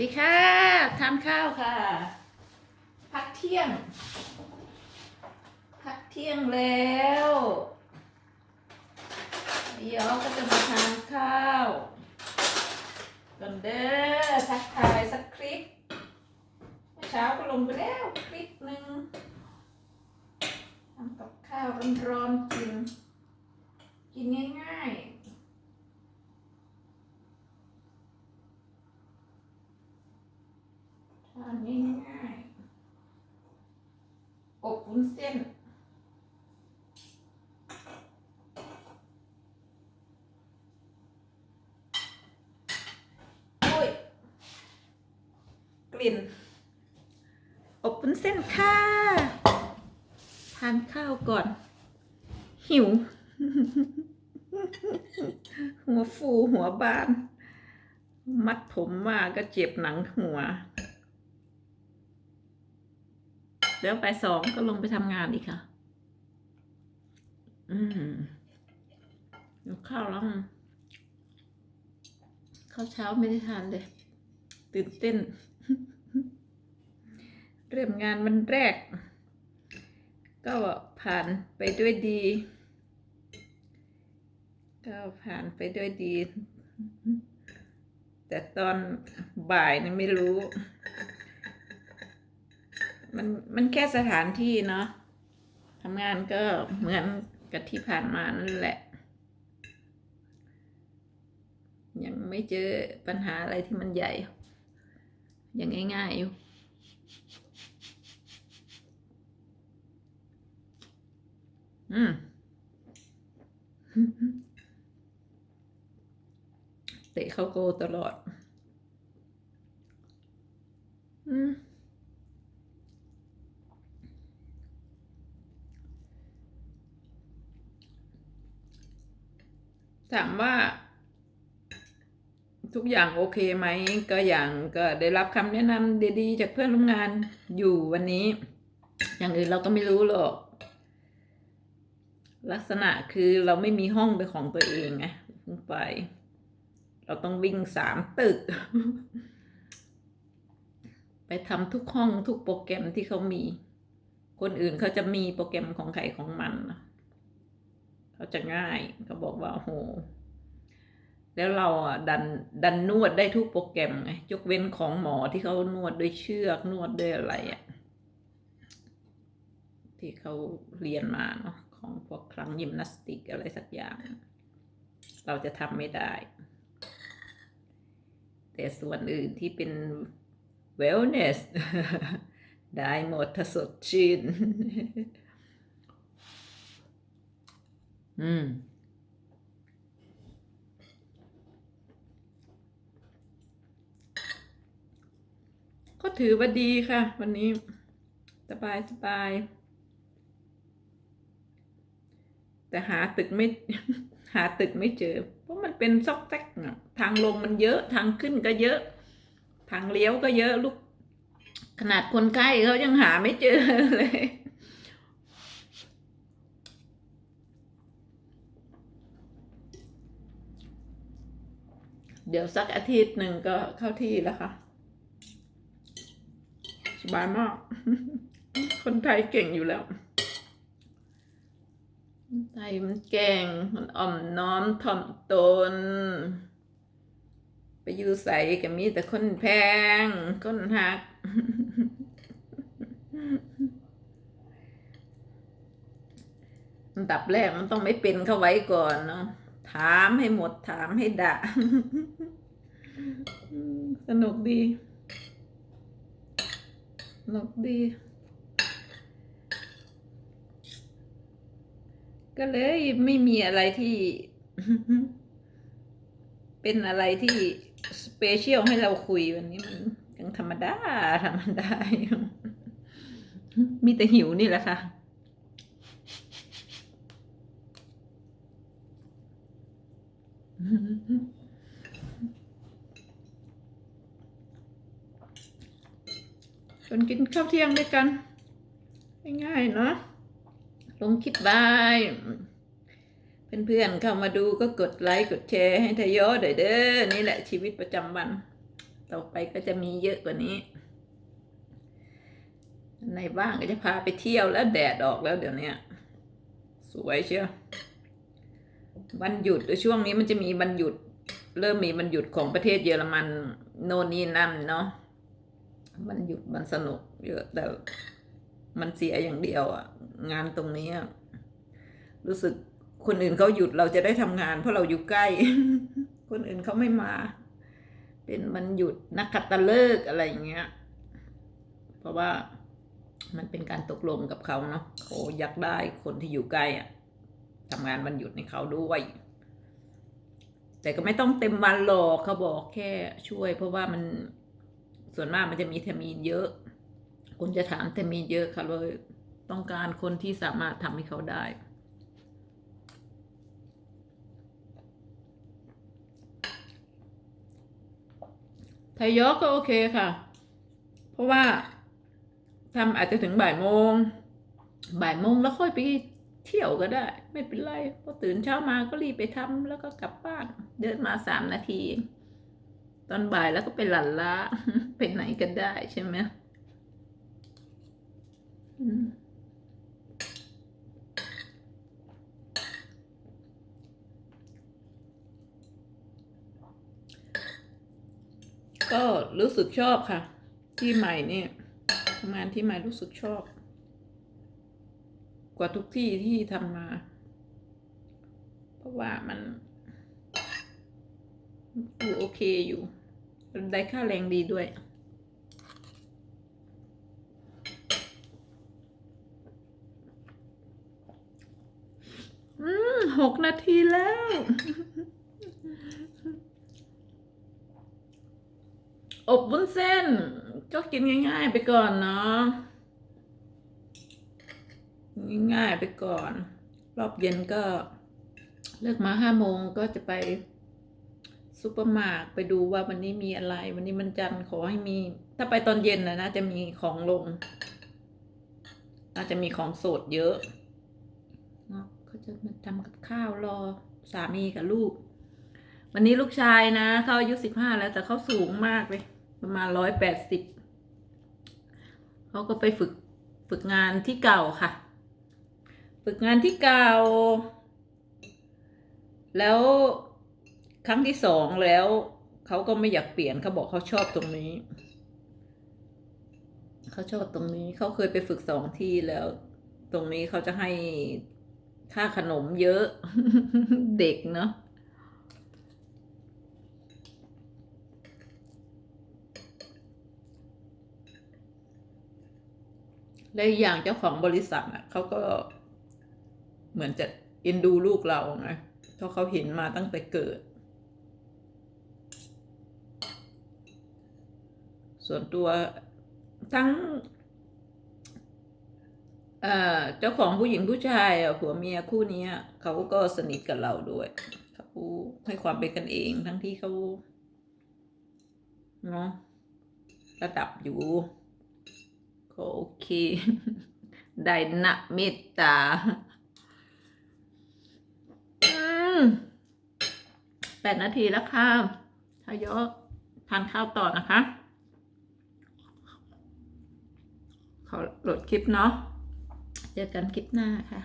ดีค่ะทานข้าวค่ะ พักเที่ยง พักเที่ยงแล้วเดี๋ยวก็จะมาทานข้าวกันเด้อทักทายสักคลิปเมื่อเช้าก็ลงไปแล้วคลิปหนึ่งทำกับข้าวร้อนๆกิน กินง่ายๆ ทานง่ายๆอบ วุ้นเส้น โอ้ย กลิ่น อบวุ้นเส้นค่ะ ทานข้าวก่อน หิว หัวฟูหัวบาน มัดผมมาก็เจ็บหนังหัว เดี๋ยวไปสองก็ลงไปทำงานอีกค่ะ อืมเดี๋ยวข้าวแล้วข้าวเช้าไม่ได้ทานเลย ตื่นเต้น เริ่มงานวันแรก ก็ผ่านไปด้วยดี ก็ผ่านไปด้วยดี แต่ตอนบ่ายนี่ไม่รู้ มันมันแค่สถานที่เนาะทำงานก็เหมือนกับที่ผ่านมานั่นแหละ ยังไม่เจอปัญหาอะไรที่มันใหญ่ ยังง่ายๆอยู่อืมเตะเข้าโกตลอด อืม ถามว่า ทุกอย่างโอเคไหม ก็อย่างก็ได้รับคำแนะนำดีๆ จากเพื่อนร่วมงานอยู่วันนี้ อย่างอื่นเราก็ไม่รู้หรอก ลักษณะคือเราไม่มีห้องเป็นของตัวเองไงเพิ่งไป เราต้องวิ่งสามตึก ไปทำทุกห้องทุกโปรแกรมที่เขามี คนอื่นเขาจะมีโปรแกรมของใครของมันนะ เขาจะง่ายเขาบอกว่าโหแล้วเราอะดันดันนวดได้ทุกโปรแกรมไงยกเว้นของหมอที่เขานวดด้วยเชือกนวดด้วยอะไรอะที่เขาเรียนมาเนาะของพวกคลังยิมนาสติกอะไรสักอย่าง เราจะทำไม่ได้ แต่ส่วนอื่นที่เป็น wellness ได้หมดถ้าสดชื่น อืม ก็ถือว่าดีค่ะ วันนี้ สบายสบาย แต่หาตึกไม่ หาตึกไม่เจอ เพราะมันเป็นซอกแซกอะทางลงมันเยอะ ทางขึ้นก็เยอะ ทางเลี้ยวก็เยอะลูก ขนาดคนใกล้เขายังหาไม่เจอเลย เดี๋ยวสักอาทิตย์หนึ่งก็เข้าที่แล้วค่ะ สบายมาก คนไทยเก่งอยู่แล้วไทยมันเก่งมันอ่อมน้อมถ่อมตน ไปอยู่ใส่ก็มีแต่คนแพง คนหักอันดับแรกมันต้องไม่เป็นเข้าไว้ก่อนเนาะถามให้หมดถามให้ด่า สนุกดี สนุกดี ก็เลยไม่มีอะไรที่ เป็นอะไรที่สเปเชียลให้เราคุยวันนี้มันยังธรรมดา ธรรมดา มีแต่หิวนี่แหละค่ะ จนกินข้าวเที่ยงด้วยกัน ง่ายๆเนาะลงคลิปบายเพื่อนๆเข้ามาดูก็กดไลค์กดแชร์ให้ทยอยหน่อเด้อนี่แหละชีวิตประจำวัน ต่อไปก็จะมีเยอะกว่านี้ ในบ้านก็จะพาไปเที่ยวแล้วแดดออกแล้วเดี๋ยวนี้สวยเชียววันหยุดช่วงนี้มันจะมีวันหยุด เริ่มมีวันหยุดของประเทศเยอรมันโน่นนี่นั่นเนาะ วันหยุดมันสนุกเยอะ แต่มันเสียอย่างเดียวอะงานตรงนี้รู้สึกคนอื่นเขาหยุดเราจะได้ทำงาน เพราะเราอยู่ใกล้ คนอื่นเขาไม่มา เป็นวันหยุดนักขัตฤกษ์อะไรอย่างเงี้ย เพราะว่ามันเป็นการตกลงกับเขาเนาะเขาอยากได้คนที่อยู่ใกล้อะทำงานวันหยุดในเขาด้วย แต่ก็ไม่ต้องเต็มวันหรอกเขาบอกแค่ช่วย เพราะว่ามัน ส่วนมากมันจะมีเทมีนเยอะคนจะถามเทมีนเยอะค่ะเลยต้องการคนที่สามารถทำให้เขาได้ไทยยอก็โอเคค่ะ เพราะว่าทำอาจจะถึงบ่ายโมง บ่ายโมงแล้วค่อยไปเที่ยวก็ได้ ไม่เป็นไรพอตื่นเช้ามาก็รีบไปทำแล้วก็กลับบ้าน เดินมาสามนาที ตอนบ่ายแล้วก็ไปหลั่นล้าไปไหนก็ได้ใช่ไหมอืมก็รู้สึกชอบค่ะ ที่ใหม่เนี่ยทำงานที่ใหม่รู้สึกชอบ กว่าทุกที่ที่ทำมา เพราะว่ามัน ดูโอเคอยู่ ได้ค่าแรงดีด้วย อืมหกนาทีแล้ว อบวุ้นเส้น ก็กินง่ายๆไปก่อนเนาะ ง่ายๆไปก่อน รอบเย็นก็ เลิกมาห้าโมงก็จะไป ซูเปอร์มาร์ทไปดูว่าวันนี้มีอะไร วันนี้มันจันทร์ขอให้มี ถ้าไปตอนเย็นนะนะจะมีของลงน่าจะมีของสดเยอะเนาะเขาจะมาทำกับข้าวรอสามีกับลูก วันนี้ลูกชายนะเขาอายุสิบห้าแล้วแต่เขาสูงมากเลย ประมาณร้อยแปดสิบเขาก็ไปฝึกฝึกงานที่เก่าค่ะ ฝึกงานที่เก่า แล้ว ครั้งที่สองแล้วเขาก็ไม่อยากเปลี่ยนเขาบอกเขาชอบตรงนี้ เขาชอบตรงนี้เขาเคยไปฝึกสองที่แล้ว ตรงนี้เขาจะให้ค่าขนมเยอะ เด็กเนาะและอย่างเจ้าของบริษัทอะเขาก็เหมือนจะเอ็นดูลูกเราไงเพราะเขาเห็นมาตั้งแต่เกิด ส่วนตัวทั้งเจ้าของผู้หญิงผู้ชายผัวเมียคู่นี้เขาก็สนิทกับเราด้วยเขาให้ความเป็นกันเองทั้งที่เขาเนาะระดับอยู่ก็โอเคได้นะเมตตาแปดนาทีแล้วค่ะทายกทานข้าวต่อนะคะ ขอโหลดคลิปเนาะ เจอกันคลิปหน้าค่ะ